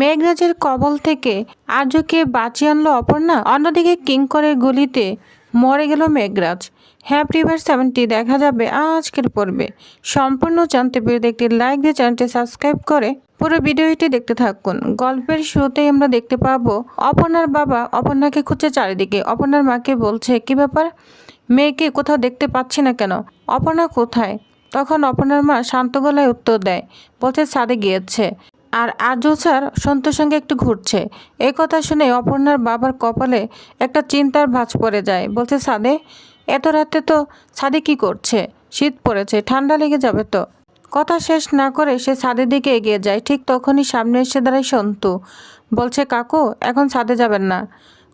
মেঘরাজের কবল থেকে আর্যকে বাঁচিয়ে আনলো অপর্ণা। অন্যদিকে কিঙ্করের গুলিতে মরে গেল মেঘরাজ। হ্যাঁ প্রিভার সেভেনটি দেখা যাবে আজকের পর্বে। সম্পূর্ণ জানতে পেরে একটি লাইক দিয়ে চ্যানেলটি সাবস্ক্রাইব করে পুরো ভিডিওটি দেখতে থাকুন। গল্পের শুরুতেই আমরা দেখতে পাবো অপর্ণার বাবা অপর্ণাকে খুঁজছে চারিদিকে। অপর্ণার মাকে বলছে, কি ব্যাপার? মেয়েকে কোথাও দেখতে পাচ্ছি না কেন? অপর্ণা কোথায়? তখন অপর্ণার মা শান্ত গলায় উত্তর দেয়, বলছে ছাদে গিয়েছে। আর আর্য স্যার সন্তুর সঙ্গে একটু ঘুরছে। এই কথা শুনে অপর্ণার বাবার কপালে একটা চিন্তার ভাঁজ পড়ে যায়। বলছে, সাদে, এত রাতে তো ছাদে কি করছে? শীত পড়েছে, ঠান্ডা লেগে যাবে তো? কথা শেষ না করে সে ছাদের দিকে এগিয়ে যায়। ঠিক তখনই সামনে এসে দাঁড়ায় সন্তু। বলছে, কাকু, এখন ছাদে যাবেন না।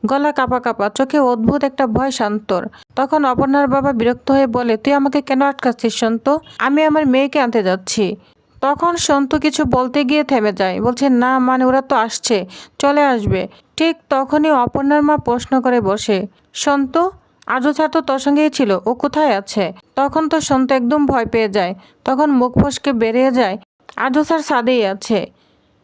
গলা কাপা কাপা, চোখে অদ্ভুত একটা ভয় শান্তর। তখন অপর্ণার বাবা বিরক্ত হয়ে বলে, তুই আমাকে কেন আটকাচ্ছিস সন্তু? আমি আমার মেয়েকে আনতে যাচ্ছি। তখন সন্তু কিছু বলতে গিয়ে থেমে যায়। বলছে, না মানে ওরা তো আসছে, চলে আসবে। ঠিক তখনই অপর্ণার মা প্রশ্ন করে বসে, সন্তু, আজও ছাড় তো তোর সঙ্গেই ছিল, ও কোথায় আছে? তখন তো সন্তু একদম ভয় পেয়ে যায়, তখন মুখ ফসকে বেরিয়ে যায়, আজও স্যার সাদেই আছে।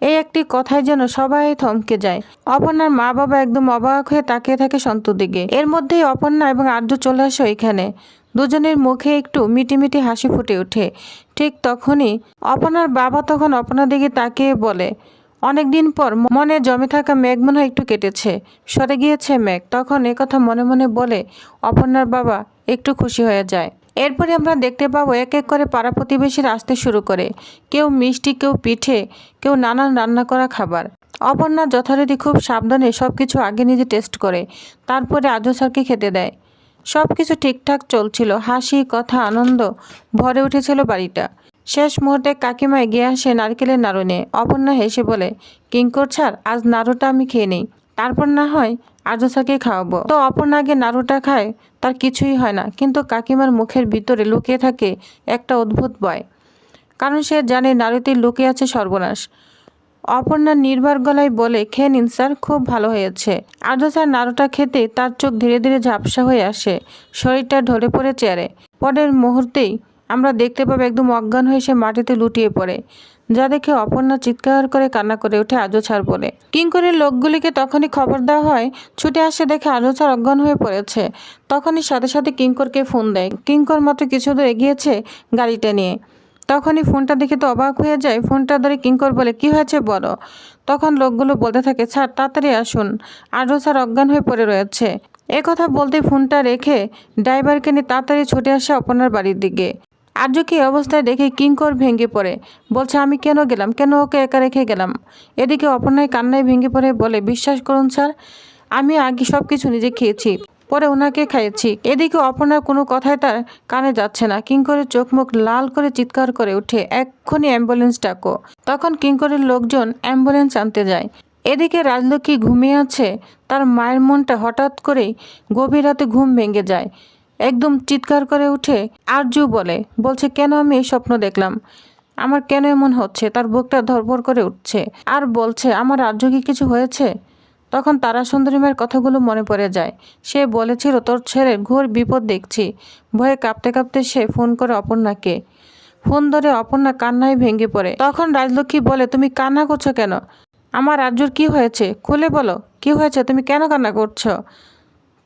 এই একটি কথায় যেন সবাই থমকে যায়। অপর্ণার মা বাবা একদম অবাক হয়ে তাকিয়ে থাকে সন্তুর দিকে। এর মধ্যেই অপর্ণা এবং আর্য চলে আসে ওইখানে। দুজনের মুখে একটু মিটিমিটি হাসি ফুটে ওঠে। ঠিক তখনই অপনার বাবা তখন অপনার দিকে তাকিয়ে বলে অনেক দিন পর মনে জমে থাকা মেঘ মনে একটু কেটেছে। সরে গিয়েছে মেঘ। তখন কথা মনে মনে বলে অপর্ণার বাবা, একটু খুশি হয়ে যায়। এরপরে আমরা দেখতে পাবো এক এক করে পাড়া প্রতিবেশীরা আসতে শুরু করে। কেউ মিষ্টি, কেউ পিঠে, কেউ নানান রান্না করা খাবার। অপর্ণা যথারীতি খুব সাবধানে সব কিছু আগে নিজে টেস্ট করে। তারপরে আজও স্যারকে খেতে দেয়। সব কিছু ঠিকঠাক চলছিল, হাসি, কথা, আনন্দ, ভরে উঠেছিল বাড়িটা। শেষ মুহূর্তে কাকিমা এগিয়ে আসে নারকেলের নাড়ু নিয়ে অপর্ণা হেসে বলে, কিঙ্কর ছাড়, আজ নাড়ুটা আমি খেয়ে নিই। তারপর না হয় আজসাকে খাওয়াবো। তো অপর্ণা আগে নাড়ুটা খায়, তার কিছুই হয় না। কিন্তু কাকিমার মুখের ভিতরে লুকিয়ে থাকে একটা অদ্ভুত ভয়। কারণ সে জানে নাড়ুতে লুকিয়ে আছে সর্বনাশ। অপর্ণা নির্বার গলায় বলে, খেয়ে নিন স্যার, খুব ভালো হয়েছে। আজ স্যার নাড়ুটা খেতে তার চোখ ধীরে ধীরে ঝাপসা হয়ে আসে, শরীরটা ঢলে পড়ে চেয়ারে। পরের মুহূর্তেই আমরা দেখতে পাবো একদম অজ্ঞান হয়ে সে মাটিতে লুটিয়ে পড়ে, যা দেখে অপর্ণা চিৎকার করে কান্না করে ওঠে আজও ছাড় বলে। কিঙ্করের লোকগুলিকে তখনই খবর দেওয়া হয়, ছুটে আসে দেখে আজও ছাড় অজ্ঞান হয়ে পড়েছে। তখনই সাথে সাথে কিঙ্করকে ফোন দেয়। কিঙ্কর মাত্র কিছু দূর এগিয়েছে গাড়িটা নিয়ে। তখনই ফোনটা দেখে তো অবাক হয়ে যায়। ফোনটা ধরে কিঙ্কর বলে, কি হয়েছে বলো? তখন লোকগুলো বলতে থাকে স্যার তাড়াতাড়ি আসুন। আরও স্যার অজ্ঞান হয়ে পড়ে রয়েছে। এ কথা বলতে ফোনটা রেখে ড্রাইভারকে নিয়ে তাড়াতাড়ি ছুটে আসে অপনার বাড়ির দিকে। আর্যকে এই অবস্থায় দেখে কিঙ্কর ভেঙে পড়ে। বলছে, আমি কেন গেলাম? কেন ওকে একা রেখে গেলাম? এদিকে অপর্ণায় কান্নায় ভেঙে পড়ে বলে, বিশ্বাস করুন স্যার, আমি আগে সব কিছু নিজে খেয়েছি। পরে ওনাকে খাইয়েছি। এদিকে অপর্ণার কোনো কথাই তার কানে যাচ্ছে না। কিঙ্করের চোখ মুখ লাল করে চিৎকার করে উঠে এক্ষুনি অ্যাম্বুলেন্স ডাকো। তখন কিঙ্করের লোকজন অ্যাম্বুলেন্স আনতে যায়। এদিকে রাজলক্ষ্মী ঘুমিয়ে আছে। তার মায়ের মনটা হঠাৎ করেই গভীর রাতে ঘুম ভেঙে যায়। একদম চিৎকার করে উঠে, আরজু বলে, বলছে, কেন আমি এই স্বপ্ন দেখলাম? আমার কেন এমন হচ্ছে? তার বুকটা ধরপড় করে উঠছে। আর বলছে, আমার আর্য কি কিছু হয়েছে? তখন তারা সুন্দরী মায়ের কথাগুলো মনে পড়ে যায়। সে বলেছিল, তোর ছেলের ঘোর বিপদ দেখছি। ভয়ে কাঁপতে কাঁপতে সে ফোন করে অপর্ণাকে। ফোন ধরে অপর্ণা কান্নায় ভেঙে পড়ে। তখন রাজলক্ষ্মী বলে, তুমি কান্না করছ কেন? আমার আর্যুর কি হয়েছে? খুলে বলো। কি হয়েছে? তুমি কেন কান্না করছ?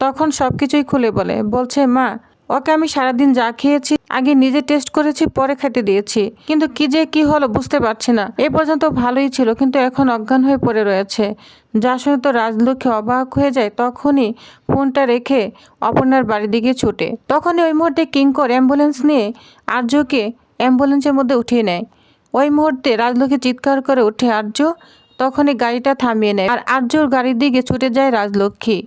তখন সব কিছুই খুলে বলে। বলছে, মা, ওকে আমি সারাদিন যা খেয়েছি আগে নিজে টেস্ট করেছি, পরে খেতে দিয়েছি। কিন্তু কি যে কি হলো বুঝতে পারছি না। এ পর্যন্ত ভালোই ছিল, কিন্তু এখন অজ্ঞান হয়ে পড়ে রয়েছে। যা শুনে তো রাজলক্ষ্মী অবাক হয়ে যায়, তখনই ফোনটা রেখে অপর্ণার বাড়ির দিকে ছুটে। তখনই ওই মুহূর্তে কিঙ্কর অ্যাম্বুলেন্স নিয়ে আর্যকে অ্যাম্বুলেন্সের মধ্যে উঠিয়ে নেয়। ওই মুহূর্তে রাজলক্ষ্মী চিৎকার করে উঠে আর্য, তখনই গাড়িটা থামিয়ে নেয়। আর আর্যর গাড়ির দিকে ছুটে যায় রাজলক্ষ্মী।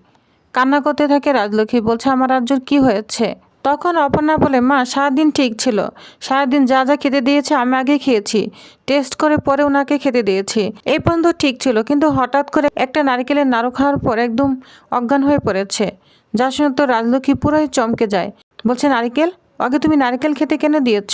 কান্না করতে থাকে রাজলক্ষ্মী, বলছে, আমার রাজ্যর কি হয়েছে? তখন অপর্ণা বলে, মা, সারাদিন ঠিক ছিল। সারাদিন যা যা খেতে দিয়েছে আমি আগে খেয়েছি। টেস্ট করে পরে ওনাকে খেতে দিয়েছি। এই পর্যন্ত ঠিক ছিল, কিন্তু হঠাৎ করে একটা নারকেলের নাড়ু খাওয়ার পর একদম অজ্ঞান হয়ে পড়েছে। যা শুনে তো রাজলক্ষ্মী পুরোই চমকে যায়। বলছে, নারিকেল আগে তুমি নারকেল খেতে কেন দিয়েছ?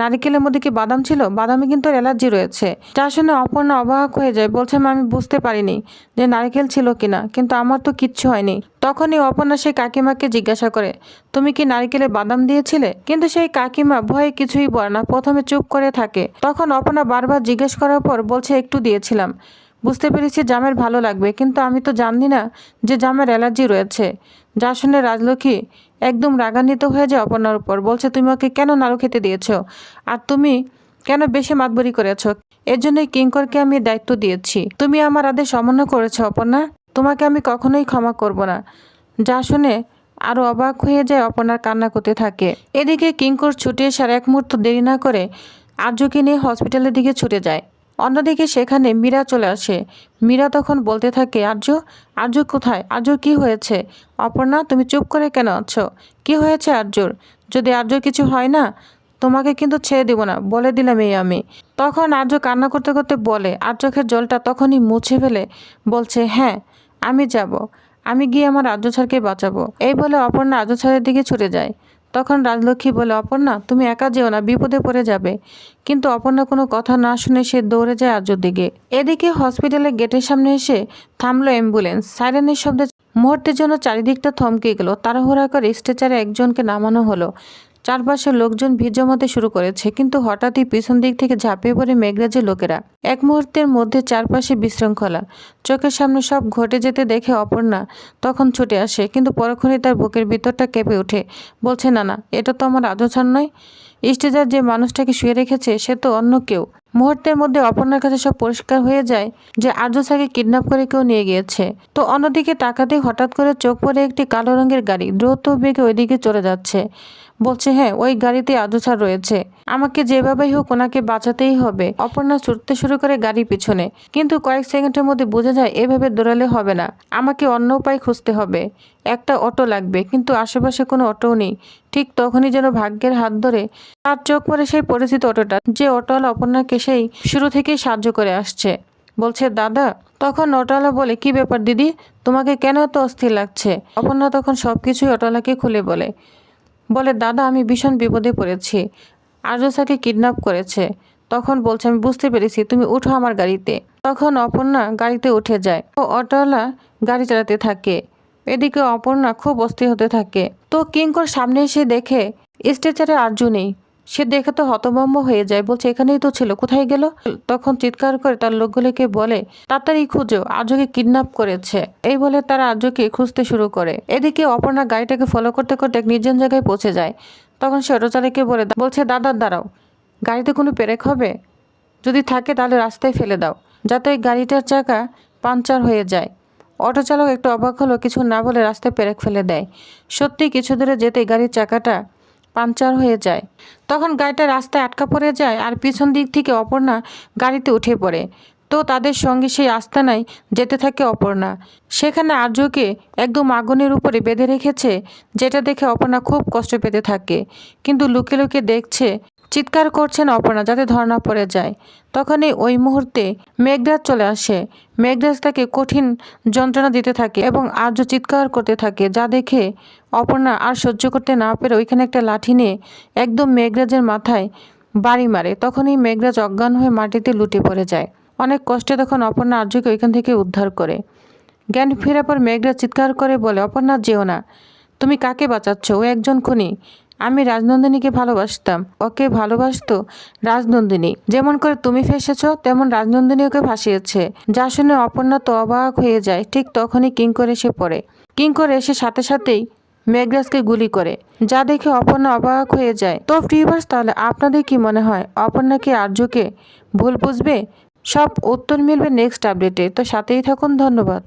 নারকেলের মধ্যে কি বাদাম ছিল? বাদামে কিন্তু অ্যালার্জি রয়েছে। যা শুনে অপর্ণা অবাক হয়ে যায়, বলছে, মা, আমি বুঝতে পারিনি যে নারকেল ছিল কিনা, কিন্তু আমার তো কিচ্ছু হয়নি। তখনই অপর্ণা সেই কাকিমাকে জিজ্ঞাসা করে, তুমি কি নারকেলে বাদাম দিয়েছিলে? কিন্তু সেই কাকিমা ভয়ে কিছুই বলে না, প্রথমে চুপ করে থাকে। তখন অপর্ণা বারবার জিজ্ঞেস করার পর বলছে, একটু দিয়েছিলাম। বুঝতে পেরেছি জামের ভালো লাগবে, কিন্তু আমি তো জানি না যে জামের অ্যালার্জি রয়েছে। যা শুনে রাজলক্ষ্মী একদম রাগান্বিত হয়ে যায় অপর্ণার উপর, বলছে, তুমি ওকে কেন নাড়ু খেতে দিয়েছ? আর তুমি কেন বেশি মাতবরি করেছ? এর জন্যই কিঙ্করকে আমি দায়িত্ব দিয়েছি। তুমি আমার আদেশ অমান্য করেছ, অপর্ণা। তোমাকে আমি কখনোই ক্ষমা করব না। যা শুনে আরও অবাক হয়ে যায় অপর্ণার কান্না করতে থাকে। এদিকে কিঙ্কর ছুটে এসার এক মুহূর্ত দেরি না করে আর্যকে নিয়ে হসপিটালের দিকে ছুটে যায়। অন্যদিকে সেখানে মীরা চলে আসে। মীরা তখন বলতে থাকে, আর্য আর্য কোথায়? আর্য কি হয়েছে? অপর্ণা, তুমি চুপ করে কেন আছো? কি হয়েছে আর্যর? যদি আর্য কিছু হয় না, তোমাকে কিন্তু ছেড়ে দিব না। বলে দিলাম এই আমি। তখন আর্য কান্না করতে করতে বলে, আর চোখের জলটা তখনই মুছে ফেলে। বলছে হ্যাঁ আমি যাব। আমি গিয়ে আমার রাজ্য ছাড়কে বাঁচাবো। এই বলে অপর্ণা রাজ্য ছাড়ের দিকে ছুটে যায়। তখন রাজলক্ষ্মী বলে, অপর্ণা, তুমি একা যেও না, বিপদে পড়ে যাবে। কিন্তু অপর্ণা কোনো কথা না শুনে সে দৌড়ে যায় আর্যর দিকে। এদিকে হসপিটালের গেটের সামনে এসে থামলো অ্যাম্বুলেন্স। সাইরেনের শব্দে মুহূর্তের জন্য চারিদিকটা থমকে গেল। তাড়াহুড়া করে স্ট্রেচারে একজনকে নামানো হলো। চারপাশে লোকজন ভিড় জমাতে শুরু করেছে, কিন্তু হঠাৎই পিছন দিক থেকে ঝাঁপিয়ে পড়ে মেঘরাজের লোকেরা। এক মুহূর্তের মধ্যে চারপাশে বিশৃঙ্খলা। চোখের সামনে সব ঘটে যেতে দেখে অপর্ণা তখন ছুটে আসে, কিন্তু পরক্ষণে তার বুকের ভিতরটা কেঁপে ওঠে। বলছে, না না, এটা তো আমার আদর্শান নয়। স্টেজার যে মানুষটাকে শুয়ে রেখেছে, সে তো অন্য কেউ। মুহূর্তের মধ্যে অপর্ণার কাছে সব পরিষ্কার হয়ে যায় যে আর্যসাকে কিডন্যাপ করে কেউ নিয়ে গিয়েছে। তো অন্যদিকে তাকাতেই হঠাৎ করে চোখ পড়ে একটি কালো রঙের গাড়ি, দ্রুত বেগে ওইদিকে চলে যাচ্ছে। বলছে হ্যাঁ ওই গাড়িতে আদুসার রয়েছে। আমাকে যেভাবেই হোক ওনাকে বাঁচাতেই হবে। অপর্ণা ছুটতে শুরু করে গাড়ির পিছনে। কিন্তু কয়েক সেকেন্ডের মধ্যে বোঝা যায়, এভাবে দৌড়ালে হবে না। আমাকে অন্য উপায় খুঁজতে হবে। একটা অটো লাগবে, কিন্তু আশেপাশে কোনো অটোও নেই। ঠিক তখনই যেন ভাগ্যের হাত ধরে তার চোখ পড়ে সেই পরিচিত অটোটা। যে অটোওয়ালা অপর্ণাকে সেই শুরু থেকেই সাহায্য করে আসছে। বলছে, দাদা, তখন অটোওয়ালা বলে, কি ব্যাপার দিদি? তোমাকে কেন এত অস্থির লাগছে? অপর্ণা তখন সব কিছুই অটোওয়ালাকে খুলে বলে। বলে, দাদা, আমি ভীষণ বিপদে পড়েছি। আর্যসাকে কিডন্যাপ করেছে। তখন বলছে, আমি বুঝতে পেরেছি, তুমি উঠো আমার গাড়িতে। তখন অপর্ণা গাড়িতে উঠে যায় ও অটোওয়ালা গাড়ি চালাতে থাকে। এদিকে অপর্ণা খুব অস্থির হতে থাকে। তো কিঙ্কর সামনে এসে দেখে, স্ট্রেচারে আর্য নেই। সে দেখে তো হতভম্ব হয়ে যায়, বলছে, এখানেই তো ছিল, কোথায় গেল? তখন চিৎকার করে তার লোকগুলোকে বলে, তাড়াতাড়ি খুঁজো আর্যকে কিডন্যাপ করেছে। এই বলে তারা আর্যকে খুঁজতে শুরু করে। এদিকে অপর্ণা গাড়িটাকে ফলো করতে করতে এক নির্জন জায়গায় পৌঁছে যায়। তখন সে অটো চালককে বলে, বলছে দাদার দাঁড়াও, গাড়িতে কোনো পেরেক হবে? যদি থাকে, তাহলে রাস্তায় ফেলে দাও, যাতে ওই গাড়িটার চাকা পাংচার হয়ে যায়। অটো চালক একটু অবাক হলো, কিছু না বলে রাস্তায় পেরেক ফেলে দেয়। সত্যি, কিছু দূরে যেতেই গাড়ির চাকাটা পাংচার হয়ে যায়। তখন গাড়িটা রাস্তায় আটকা পড়ে যায় আর পিছন দিক থেকে অপর্ণা গাড়িতে উঠে পড়ে। তো তাদের সঙ্গে সেই আস্তানায় যেতে থাকে অপর্ণা। সেখানে আর্যকে একদম আগুনের উপরে বেঁধে রেখেছে, যেটা দেখে অপর্ণা খুব কষ্ট পেতে থাকে। কিন্তু লুকে লুকে দেখছে চিৎকার করছেন অপর্ণা যাতে ধর্ণা পড়ে যায়। তখনই ওই মুহূর্তে মেঘরাজ চলে আসে। মেঘরাজ তাকে কঠিন যন্ত্রণা দিতে থাকে এবং আর্য চিৎকার করতে থাকে, যা দেখে অপর্ণা আর সহ্য করতে না পেরে ওইখানে একটা লাঠি নিয়ে একদম মেঘরাজের মাথায় বাড়ি মারে। তখনই মেঘরাজ অজ্ঞান হয়ে মাটিতে লুটে পড়ে যায়। অনেক কষ্টে তখন অপর্ণা আর্যকে ওইখান থেকে উদ্ধার করে। জ্ঞান ফেরার পর মেঘরাজ চিৎকার করে বলে, অপর্ণা, যেও না। তুমি কাকে বাঁচাচ্ছ? ও একজন খুনি। আমি রাজনন্দিনীকে ভালোবাসতাম। ওকে ভালোবাসতো রাজনন্দিনী। যেমন করে তুমি ফেসেছ, তেমন রাজনন্দিনী ওকে ভাসিয়েছে। যা শুনে অপর্ণা তো অবাক হয়ে যায়, ঠিক তখনই কিঙ্কর এসে পড়ে। কিঙ্কর এসে সাথে সাথেই মেঘরাজকে গুলি করে। যা দেখে অপর্ণা অবাক হয়ে যায়। তো ফ্রিভার্স তাহলে আপনাদের কি মনে হয়, অপর্ণা কি আর্যকে ভুল বুঝবে? সব উত্তর মিলবে নেক্সট আপডেটে তো সাথেই থাকুন, ধন্যবাদ।